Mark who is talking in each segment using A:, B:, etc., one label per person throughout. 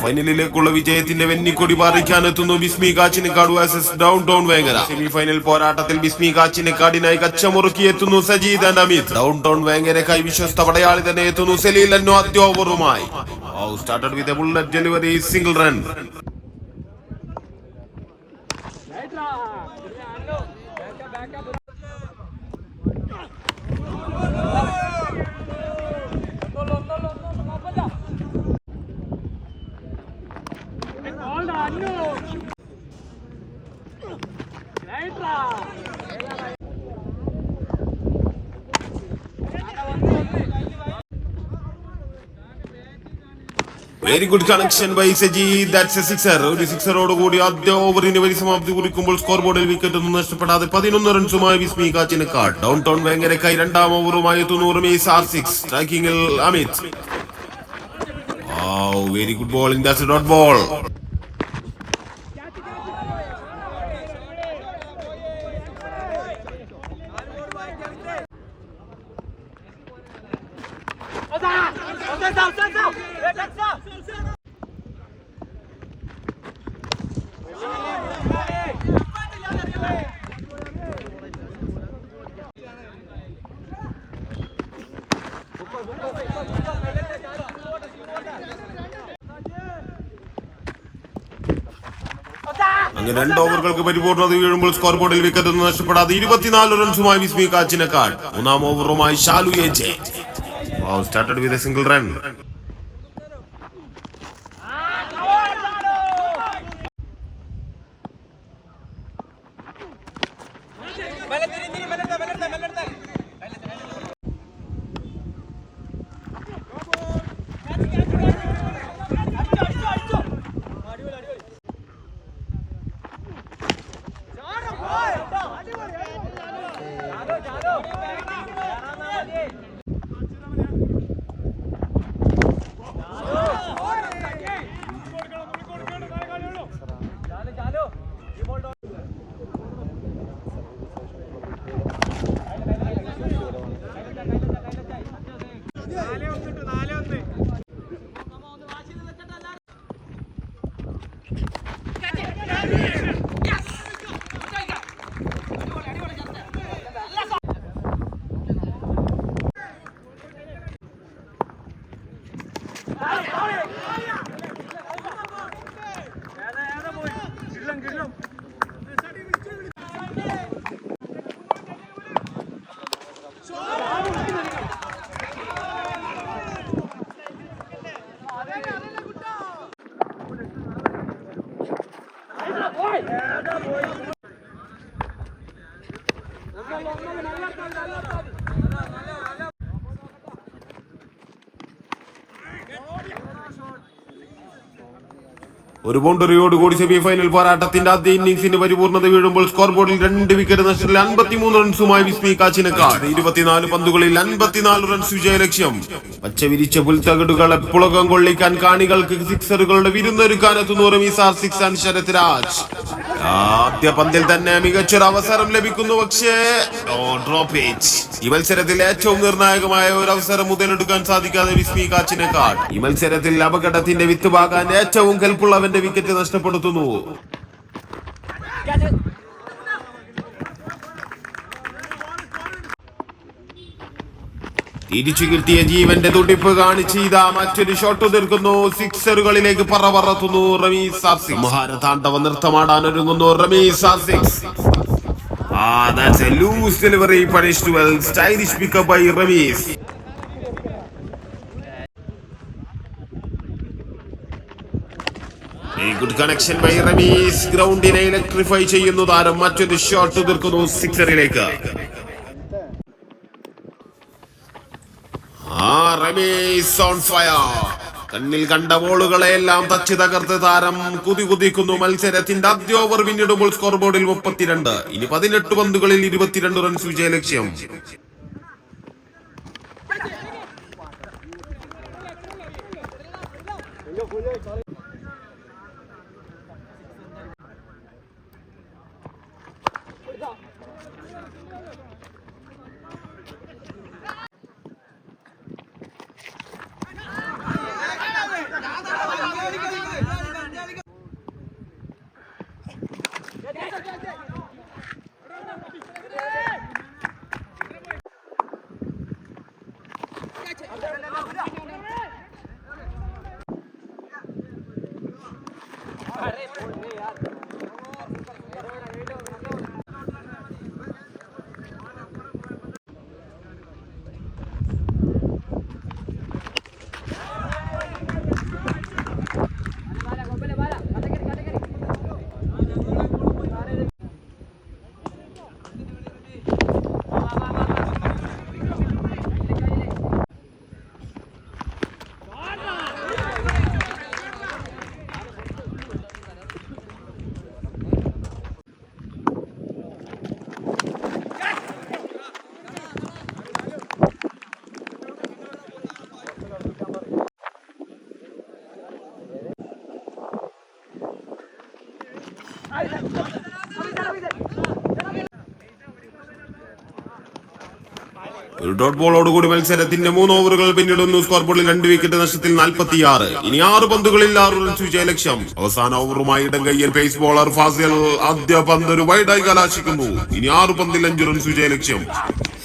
A: ഫൈനലിലേക്കുള്ള വിജയത്തിന്റെ വെന്നിക്കൊടി പാറിക്കാനെത്തുന്നു Bismi Kachinekkad versus down town Vengara. Semi final പോരാട്ടത്തിൽ ബിസ്മി കാച്ചിനെക്കാടിനായി കച്ചമുറുക്കി എത്തുന്നു സജീദ് അമിത്. ഡൗൺ ടൗൺ വേങ്ങരക്കായി വിശ്വസ്ത പടയാളി തന്നെ എത്തുന്നു സെലീൽ അന്നോ അത്യോവറുമായി ഓവറുമായി. Started with bullet delivery single run very good connection by Saji that's a sixer ഒരു സിക്സറോട് കൂടി ആദ്യ ഓവറിന് വലിയ സമാപ്തി കുറിക്കുമ്പോൾ സ്കോർ ബോർഡിൽ വിക്കറ്റ് ഒന്നും നഷ്ടപ്പെടാതെ പതിനൊന്ന് റൺസുമായി വിസ്മി കാച്ചിനക്കാട് ഡൗൺ ടൗൺ വേങ്ങരക്കായി രണ്ടാം ഓവറുമായി തൊണ്ണൂറ് മീസ് R six സ്ട്രൈക്കിംഗിൽ Amit. Very good bowling that's dot ball അങ്ങനെ രണ്ട് ഓവറുകൾക്ക് പരിപൂർണത വീഴുമ്പോൾ സ്കോർ ബോർഡിൽ വിക്കറ്റ് ഒന്നും നഷ്ടപ്പെടാതെ ഇരുപത്തിനാല് റൺസുമായി വിസ്മി കാച്ചിനക്കാട്. മൂന്നാം ഓവറുമായി Shalu A J started with a single run geliyorum. ഒരു ബൗണ്ടറിയോട് കൂടി സെമി ഫൈനൽ പോരാട്ടത്തിന്റെ ആദ്യ ഇന്നിംഗ്സിന്റെ പരിപൂർണത വീഴുമ്പോൾ സ്കോർ ബോർഡിൽ രണ്ട് വിക്കറ്റ് നഷ്ടത്തിൽ അൻപത്തിമൂന്ന് റൺസുമായി വിസ്മി കാച്ചിനക്കാട്. ഇരുപത്തിനാല് പന്തുകളിൽ അൻപത്തിനാല് റൺസ് വിജയലക്ഷ്യം. പച്ച വിരിച്ച പുൽത്തകടുകളെ പുളകം കൊള്ളിക്കാൻ കാണികൾക്ക് സിക്സറുകളുടെ വിരുന്നൊരുക്കാൻ എത്തുന്നു Rameez R six and Sarath Raj. ആദ്യ പന്തിൽ തന്നെ മികച്ചൊരു അവസരം ലഭിക്കുന്നു പക്ഷേ ഈ മത്സരത്തിൽ ഏറ്റവും നിർണായകമായ ഒരു അവസരം മുതലെടുക്കാൻ സാധിക്കാതെ വിസ്മി കാച്ചിനെക്കാട് ഈ മത്സരത്തിൽ അപകടത്തിന്റെ വിത്ത് പാകാൻ ഏറ്റവും കെൽപ്പുള്ളവന്റെ വിക്കറ്റ് നഷ്ടപ്പെടുത്തുന്നു. തിരിച്ചു കിട്ടിയ ജീവന്റെ തുടിപ്പ് കാണിച്ച് ഇതാ മറ്റൊരു ഷോട്ട് തീർക്കുന്നു സിക്സറുകളിലേക്ക് പറ പറത്തുന്നു. റമീസ് സംഹാര താണ്ഡവ നൃത്തമാടാൻ ഒരുങ്ങുന്നു റമീസ് സാസിക്സ് ആ that's a loose delivery punished well stylish pickup by Rameez. Good connection by Rameez. ഗ്രൗണ്ടിനെ electrify ചെയ്യുന്നു താരം. മറ്റൊരു ഷോട്ട് തീർക്കുന്നു സിക്സറിലേക്ക് കണ്ണിൽ കണ്ട ബോളുകളെല്ലാം തച്ചു തകർത്ത് താരം കുതി കുതിക്കുന്നു മത്സരത്തിന്റെ ആദ്യ ഓവർ പിന്നിടുമ്പോൾ സ്കോർ ബോർഡിൽ മുപ്പത്തിരണ്ട്. ഇനി പതിനെട്ട് പന്തുകളിൽ ഇരുപത്തിരണ്ട് റൺസ് വിജയലക്ഷ്യം. ഒരു ഡോട്ട് ബോളോടുകൂടി മത്സരത്തിന്റെ മൂന്ന് ഓവറുകൾ പിന്നിടുന്നു. സ്കോർ ബോർഡിൽ രണ്ട് വിക്കറ്റ് നഷ്ടത്തിൽ നാൽപ്പത്തിയാറ്. ഇനി ആറ് പന്തുകളിൽ ആറ് റൺസ് വിജയ ലക്ഷ്യം. അവസാന ഓവറുമായി ഇടം കയ്യൽ പേസ് ബോളർ ഫാസിൽ ആദ്യ പന്ത് ഒരു വൈഡായി കലാശിക്കുന്നു. ഇനി ആറ് പന്തിൽ അഞ്ച് റൺസ് വിജയ ലക്ഷ്യം.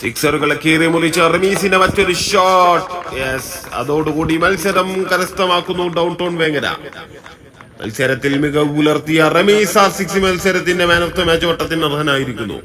A: സിക്സറുകളെ കീറി മുറിച്ച റമീസിന്റെ മറ്റൊരു ഷോട്ട് യെസ് അതോടുകൂടി മത്സരം കരസ്ഥമാക്കുന്നു ഡൗൺ ടൗൺ വേങ്ങര. മത്സരത്തിൽ മികവ് പുലർത്തിയ റമീസ് സിക്സ് മത്സരത്തിന്റെ മാൻ ഓഫ് ദ മാച്ച് വട്ടത്തിന് അർഹനായിരിക്കുന്നു.